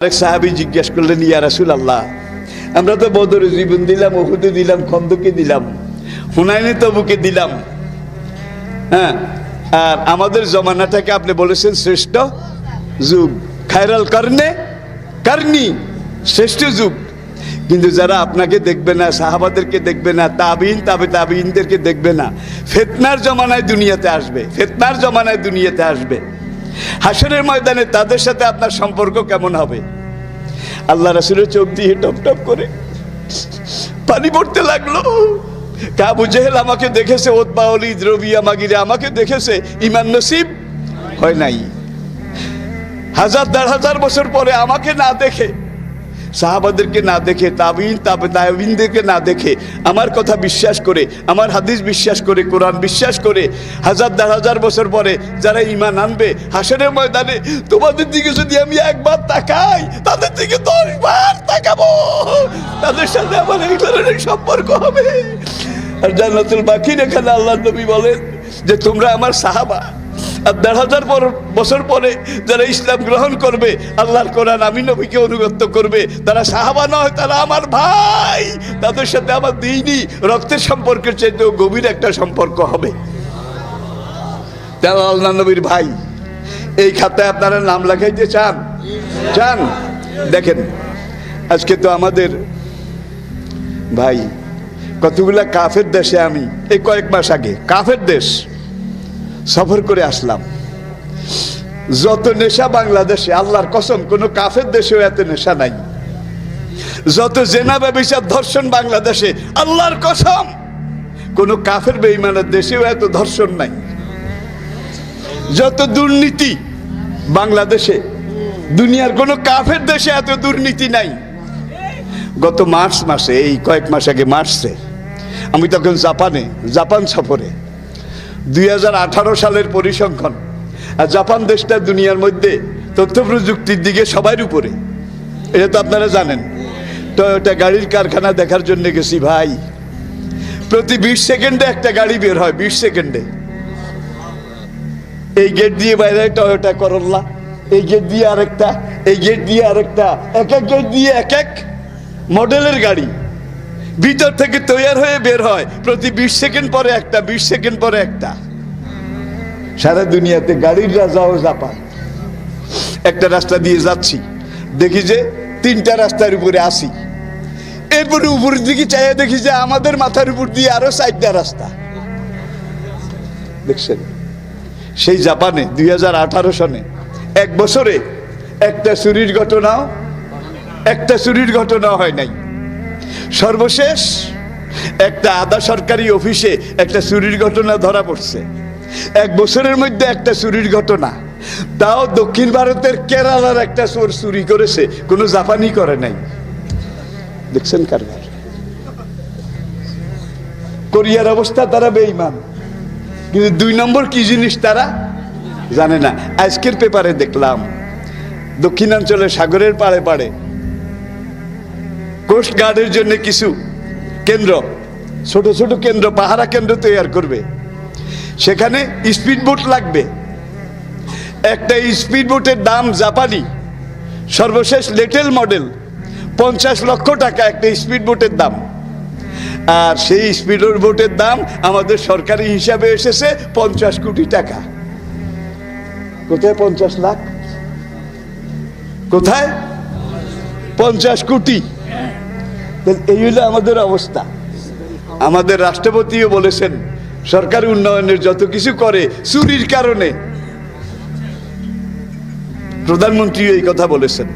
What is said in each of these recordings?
সাহাবি জিজ্ঞেস করলেন, ইয়া রাসুল আল্লাহ আমরা তো জীবন দিলাম ওহুদে দিলাম, খন্দকে দিলাম, হুনাইনে তবুকে দিলাম। হ্যাঁ আর আমাদের জমানাটাকে আপনি বলেছেন শ্রেষ্ঠ যুগ। খায়রাল করনে, কারনি, শ্রেষ্ঠ যুগ। কিন্তু যারা আপনাকে দেখবে না, সাহাবাদেরকে দেখবে না, তাবিন, তাবে তাবিনদেরকে দেখবে না, ফেতনার জমানায় দুনিয়াতে আসবে, ফেতনার জমানায় দুনিয়াতে আসবে। হাসরের ময়দানে তাদের সাথে আপনার সম্পর্ক কেমন হবে? আল্লাহ রাসুলের চোখ দিয়ে টপ টপ করে পানি পড়তে লাগল। কাবু জেহেল আমাকে দেখেছে ওতবাউলি দ্রবিয়া মাগিরে আমাকে দেখেছে, ইমান নসিব হয় নাই। হাজার দেড় হাজার বছর পরে আমাকে না দেখে সাহাবাদেরকে না দেখে তাবিন তাবে তাবিনদেরকে না দেখে আমার কথা বিশ্বাস করে, আমার হাদিস বিশ্বাস করে, কোরআন বিশ্বাস করে, হাজার দেড় হাজার বছর পরে যারা ইমান আনবে, হাসনের ময়দানে তোমাদের দিকে যদি আমি একবার তাকাই, তাদের দিকে দশ বার তাকাবো। তাদের সাথে আমার এই ধরনের সম্পর্ক হবে। আর জান্নাতুল বাকির এখানে আল্লাহ নবী বলেন যে, তোমরা আমার সাহাবা। আর দেড় হাজার বছর পরে যারা ইসলাম গ্রহণ করবে, আল্লাহর কোরআন আমি নবীকে অনুগত্য করবে, তারা সাহাবা নয়, তারা আমার ভাই। তাদের সাথে আমার দিনই রক্তের সম্পর্কের চাইতেও গভীর একটা সম্পর্ক হবে। তারা আল্লাহ নবীর ভাই। এই খাতায় আপনারা নাম লেখাইতে চান? চান? দেখেন, আজকে তো আমাদের ভাই, কতগুলা কাফের দেশে আমি, এই কয়েক মাস আগে, কাফের দেশ। সফর করে আসলাম। যত নেশা বাংলাদেশে, আল্লাহর কসম, কোনো কাফের দেশেও এত নেশা নাই। যত জেনা ব্যবসার ধর্ষণ বাংলাদেশে, আল্লাহর কসম, কোনো কাফের বেইমানের দেশেও এত ধর্ষণ নাই। যত দুর্নীতি বাংলাদেশে, দুনিয়ার কোনো কাফের দেশে এত দুর্নীতি নাই। গত মার্চ মাসে, এই কয়েক মাস আগে মার্চে, আমি তখন জাপানে, জাপান সফরে দুই হাজার আঠারো সালের পরিসংখ্যান। আর জাপান দেশটা দুনিয়ার মধ্যে তথ্য প্রযুক্তির দিকে সবার উপরে। এটা তো আপনারা জানেন। এটা গাড়ির কারখানা দেখার জন্য গেছি ভাই। প্রতি বিশ সেকেন্ডে একটা গাড়ি বের হয়, বিশ সেকেন্ডে। এই গেট দিয়ে বাইরে টয়োটা করল্লা এই গেট দিয়ে আরেকটা, এই গেট দিয়ে আরেকটা, এক এক গেট দিয়ে এক এক মডেলের গাড়ি। ভিতর থেকে তৈয়ার হয়ে বের হয়। প্রতি বিশ সেকেন্ড পরে একটা, বিশ সেকেন্ড পরে একটা। সারা দুনিয়াতে গাড়ির রাজাও জাপান। একটা রাস্তা দিয়ে যাচ্ছি। দেখি যে তিনটা রাস্তার উপরে আসি এরপরে উপরের দিকে চাইয়া দেখি যে আমাদের মাথার উপর দিয়ে আরও চারটা রাস্তা। দেখছেন? সেই জাপানে দুই হাজার আঠারো সনে এক বছরে একটা চুরির ঘটনাও, একটা চুরির ঘটনা হয় নাই। সর্বশেষ একটা আধা সরকারি অফিসে একটা চুরির ঘটনা ধরা পড়ছে। এক বছরের মধ্যে একটা চুরির ঘটনা। তাও দক্ষিণ ভারতের কেরালার একটা চোর চুরি করেছে, কোনো জাপানি করে নাই। দেখছেন কারবার? কোরিয়ার অবস্থা তারা বেইমান কিন্তু দুই নম্বর কি জিনিস তারা? জানে না। আজকের পেপারে দেখলাম। দক্ষিণাঞ্চলে সাগরের পাড়ে পাড়ে কোস্ট গার্ডের জন্য কিছু কেন্দ্র, ছোট ছোট কেন্দ্র, পাহারা কেন্দ্র তৈরি করবে। সেখানে স্পিড বোট লাগবে। একটা স্পিড বোটের দাম জাপানি, সর্বশেষ লেটেল মডেল, পঞ্চাশ লক্ষ টাকা একটা স্পিড বোটের দাম। আর সেই স্পিড বোটের দাম আমাদের সরকারি হিসাবে এসেছে পঞ্চাশ কোটি টাকা। কোথায় পঞ্চাশ লাখ? কোথায়? পঞ্চাশ কোটি। এই হলো আমাদের অবস্থা। আমাদের রাষ্ট্রপতিও বলেছেন, সরকার উন্নয়নের যত কিছু করে, চুরির কারণে। প্রধানমন্ত্রী এই কথা বলেছেন।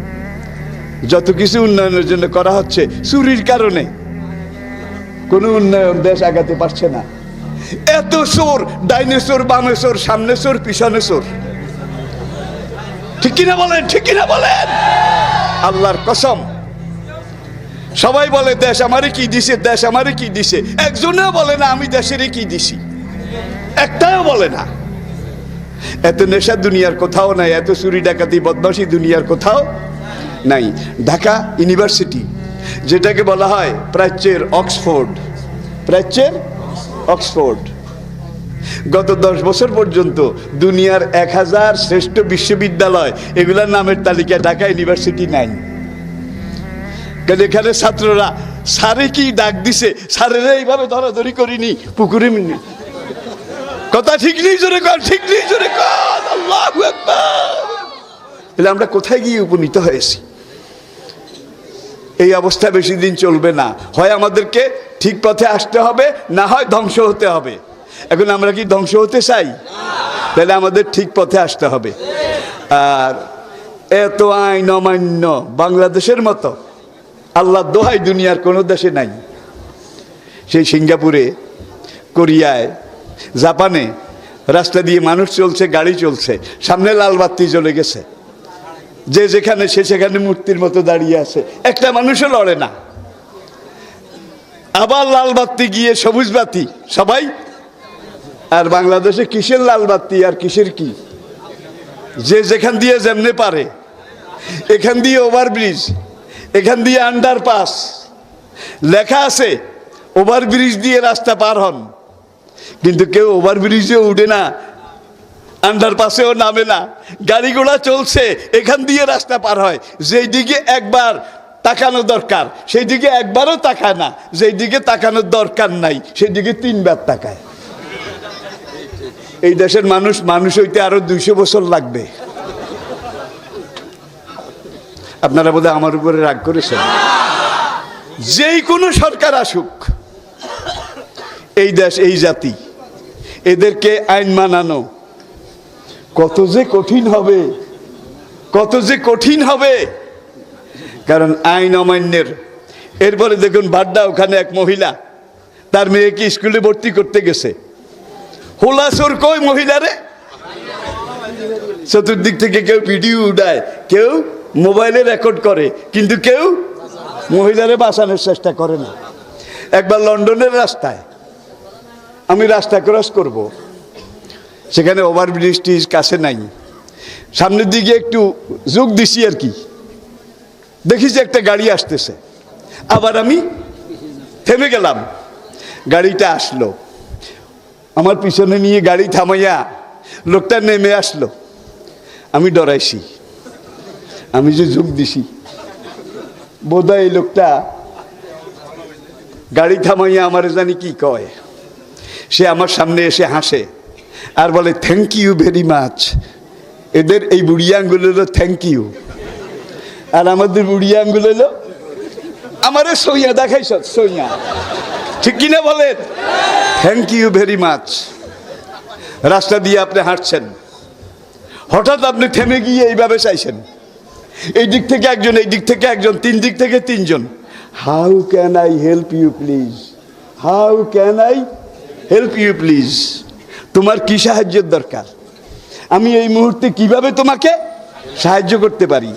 যত কিছু উন্নয়নের জন্য করা হচ্ছে, চুরির কারণে। কোনো উন্নয়ন দেশ আগাতে পারছে না। এত সোর ডাইনে চোর, বামে চোর, সামনে সোর পিছনে সোর ঠিক কিনা বলেন, ঠিক কিনা বলেন? আল্লাহর কসম। সবাই বলে, দেশ আমারে কি দিছে? দেশ আমারে কি দিছে? একজনেও বলে, না, আমি দেশের কি দিছি? একটাও বলে না। এত নেশা দুনিয়ার কোথাও নাই, এত চুরি ডাকাতি বদমাসি দুনিয়ার কোথাও নাই। ঢাকা ইউনিভার্সিটি, যেটাকে বলা হয় প্রাচ্যের অক্সফোর্ড। প্রাচ্যের অক্সফোর্ড। গত দশ বছর পর্যন্ত দুনিয়ার এক হাজার শ্রেষ্ঠ বিশ্ববিদ্যালয়, এগুলার নামের তালিকা ঢাকা ইউনিভার্সিটি নাই। এখানে ছাত্ররা স্যারে কি ডাক দিছে? স্যারেরা এইভাবে ধরাধরি করিনি, পুকুরে মিনি কথা ঠিক নেই, জোরে কর, ঠিক নেই, জোরে কর আমরা কোথায় গিয়ে উপনীত হয়েছি? এই অবস্থা বেশি দিন চলবে না। হয় আমাদেরকে ঠিক পথে আসতে হবে, না হয় ধ্বংস হতে হবে। এখন আমরা কি ধ্বংস হতে চাই? তাহলে আমাদের ঠিক পথে আসতে হবে। আর এত আইন অমান্য বাংলাদেশের মতো আল্লাহ দোহাই দুনিয়ার কোনো দেশে নাই। সেই সিঙ্গাপুরে, কোরিয়ায়, জাপানে রাস্তা দিয়ে মানুষ চলছে, গাড়ি চলছে, সামনে লাল জ্বলে গেছে। যে যেখানে, সে সেখানে মূর্তির মতো দাঁড়িয়ে আছে। একটা মানুষও লড়ে না। আবার লাল গিয়ে সবুজ বাতি, সবাই। আর বাংলাদেশে কিসের লাল আর কিসের কি? যে যেখান দিয়ে যেমনে পারে, এখান দিয়ে ওভারব্রিজ। এখান দিয়ে আন্ডারপাস লেখা আছে, ওভারব্রিজ দিয়ে রাস্তা পার হন। কিন্তু কেউ ওভারব্রিজে উঠে না আন্ডার আন্ডারপাসেও নামে না। গাড়ি ঘোড়া চলছে, এখান দিয়ে রাস্তা পার হয়। যেই দিকে একবার তাকানো দরকার, সেই দিকে একবারও তাকায় না। যেই দিকে তাকানোর দরকার নাই, সেই দিকে তিনবার তাকায়। এই দেশের মানুষ মানুষ হইতে আরও দুইশো বছর লাগবে। আপনারা বোধহয় আমার উপরে রাগ করেছেন। যেই কোনো সরকার আসুক, এই দেশ, এই জাতি, এদেরকে আইন মানানো কত যে কঠিন হবে, কত যে কঠিন হবে। কারণ আইন অমান্যের, এরপরে দেখুন বাড্ডা, ওখানে এক মহিলা, তার মেয়েকে স্কুলে ভর্তি করতে গেছে। হোলাসোর কই মহিলারে? চতুর্দিক থেকে কেউ ভিডিও উঠায়, কেউ মোবাইলে রেকর্ড করে, কিন্তু কেউ মহিলারে বাঁচানোর চেষ্টা করে না। একবার লন্ডনের রাস্তায় আমি রাস্তা ক্রস করব। সেখানে ওভারব্রিজ টিজ কাছে নাই। সামনের দিকে একটু যোগ দিছি আর কি। দেখি যে একটা গাড়ি আসতেছে। আবার আমি থেমে গেলাম। গাড়িটা আসলো। আমার পিছনে নিয়ে গাড়ি থামাইয়া লোকটা নেমে আসলো। আমি ডরাইছি। আমি যে যোগ দিছি, বোধহয় এই লোকটা গাড়ি থামাইয়া আমার জানি কি কয়। সে আমার সামনে এসে হাসে আর বলে থ্যাংক ইউ ভেরি মাচ এদের এই বুড়ি আঙ্গুল হলো থ্যাংক ইউ আর আমাদের বুড়ি আঙ্গুল হলো, আমারে সইয়া দেখাইছ, সইয়া। ঠিক কিনা বলেন? থ্যাংক ইউ ভেরি মাচ রাস্তা দিয়ে আপনি হাঁটছেন। হঠাৎ আপনি থেমে গিয়ে এইভাবে চাইছেন। এই দিক থেকে একজন, এই দিক থেকে একজন, তিন দিক থেকে তিনজন। How can I help you please how can I help you please তোমার কি সাহায্যের দরকার? আমি এই মুহূর্তে কীভাবে তোমাকে সাহায্য করতে পারি?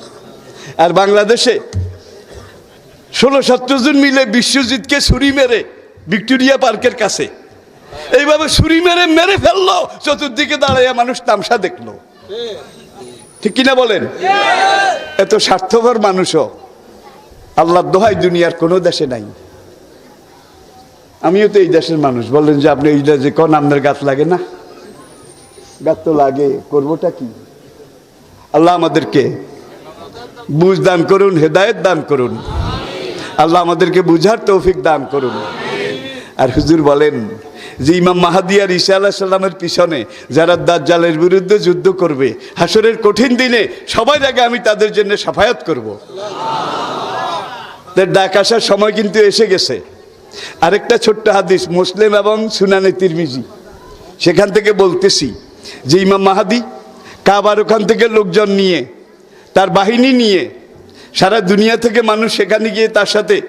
আর বাংলাদেশে ষোলো সতেরো জন মিলে বিশ্বজিৎকে ছুরি মেরে ভিক্টোরিয়া পার্কের কাছে। এইভাবে ছুরি মেরে মেরে ফেলল, চতুর্দিকে দাঁড়াইয়া মানুষ তামসা দেখল। ঠিক কিনা বলেন? এত স্বার্থপর মানুষও আল্লাহ দোহাই দুনিয়ার কোনো দেশে নাই। আমিও তো এই দেশের মানুষ। বললেন যে, আপনি এই যে কন আপনার গাছ লাগে না? গাছ তো লাগে, করবোটা কি? আল্লাহ আমাদেরকে বুঝ দান করুন, হেদায়েত দান করুন। আল্লাহ আমাদেরকে বুঝার তৌফিক দান করুন। আর হুজুর বলেন যে ইমাম মাহাদি আর ঈসা আল্লাহ সাল্লামের পিছনে যারা দাজ্জালের বিরুদ্ধে যুদ্ধ করবে হাসরের কঠিন দিনে সবাই আগে আমি তাদের জন্য সাফায়াত করব। ডাক আসার সময় কিন্তু এসে গেছে। আরেকটা ছোট্ট হাদিস, মুসলিম এবং সুনানে তিরমিজি। সেখান থেকে বলতেছি যে ইমাম মাহাদি কাবার ওখান থেকে লোকজন নিয়ে, তার বাহিনী নিয়ে সারা দুনিয়া থেকে মানুষ সেখানে গিয়ে তার সাথে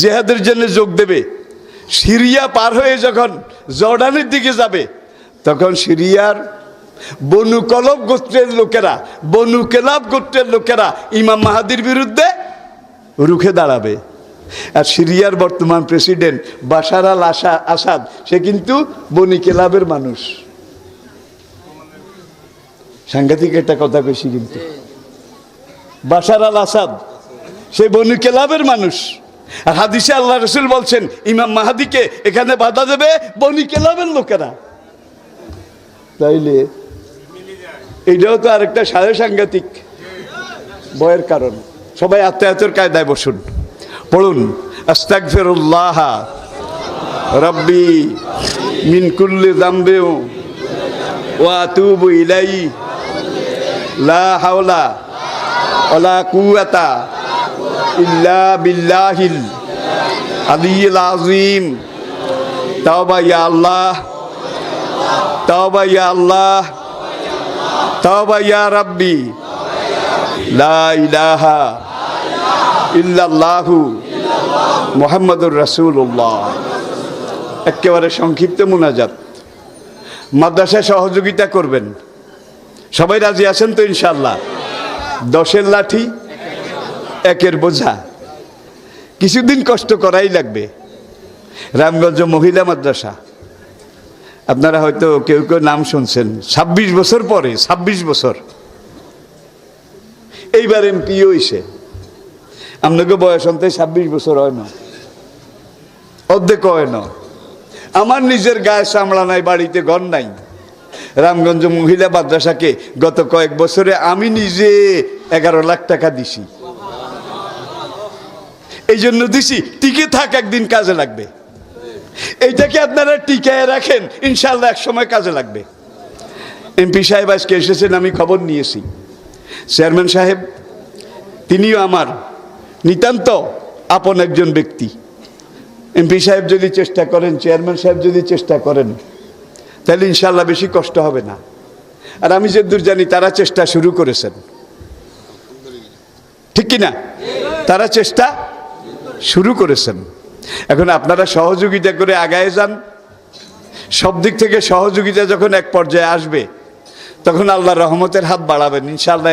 জেহাদের জন্য যোগ দেবে। সিরিয়া পার হয়ে যখন জর্ডানের দিকে যাবে, তখন সিরিয়ার বনু কলব গোত্রের লোকেরা, বনু কেলাব গোত্রের লোকেরা ইমাম মাহাদির বিরুদ্ধে রুখে দাঁড়াবে। আর সিরিয়ার বর্তমান প্রেসিডেন্ট বাশার আল আসা, আসাদ, সে কিন্তু বনি কেলাবের মানুষ। সাংঘাতিক একটা কথা বেশি কিন্তু। বাশার আল আসাদ, সে বনু কেলাবের মানুষ। আর হাদিসে আল্লাহ রসুল বলছেন, ইমাম মাহাদিকে এখানে বাধা দেবে বনি কেলাবের লোকেরা। তাইলে এইটাও তো আরেকটা সাড়ে সাংঘাতিক বয়ের কারণ। সবাই আত্মায়াতের কায়দায় বসুন। পড়ুন, আস্তাগফিরুল্লাহ রব্বি মিন কুল্লি যামবিউ ওয়া আতুবু ইলাই লা হাওলা ওয়ালা ইল্লা আল্লাহ। আল্লাহ। রাব্বি। ইল্লাল্লাহু মুহাম্মাদুর রাসূলুল্লাহ। একেবারে সংক্ষিপ্ত মোনাজাত। মাদ্রাসায় সহযোগিতা করবেন। সবাই রাজি আছেন তো ইনশাল্লাহ দশের লাঠি একের বোঝা। কিছুদিন কষ্ট করাই লাগবে। রামগঞ্জ মহিলা মাদ্রাসা। আপনারা হয়তো কেউ কেউ নাম শুনছেন, ছাব্বিশ বছর পরে, ছাব্বিশ বছর। এইবার এমপি হইছে। আপনাকে বয়স অন্তে ছাব্বিশ বছর হয় না। অর্ধেক হয় না। আমার নিজের গায়ে চামড়া নাই, বাড়িতে ঘর নাই। রামগঞ্জ মহিলা মাদ্রাসাকে গত কয়েক বছরে আমি নিজে এগারো লাখ টাকা দিছি। এই জন্য দিছি, টিকে থাক, একদিন কাজে লাগবে। এইটাকে আপনারা টিকায় রাখেন? ইনশাল্লাহ এক সময় কাজে লাগবে। এমপি সাহেব আজকে এসেছেন, আমি খবর নিয়েছি। চেয়ারম্যান সাহেব, তিনিও আমার নিতান্ত আপন একজন ব্যক্তি। এমপি সাহেব যদি চেষ্টা করেন, চেয়ারম্যান সাহেব যদি চেষ্টা করেন, তাহলে ইনশাল্লাহ বেশি কষ্ট হবে না। আর আমি যে দূর জানি, তারা চেষ্টা শুরু করেছেন। ঠিক কিনা? তারা চেষ্টা শুরু করেছেন। এখন আপনারা সহযোগিতা করে আগায় যান। সব দিক থেকে সহযোগিতা যখন এক পর্যায়ে আসবে, তখন আল্লাহ রহমতের হাত বাড়াবেন ইনশাল্লাহ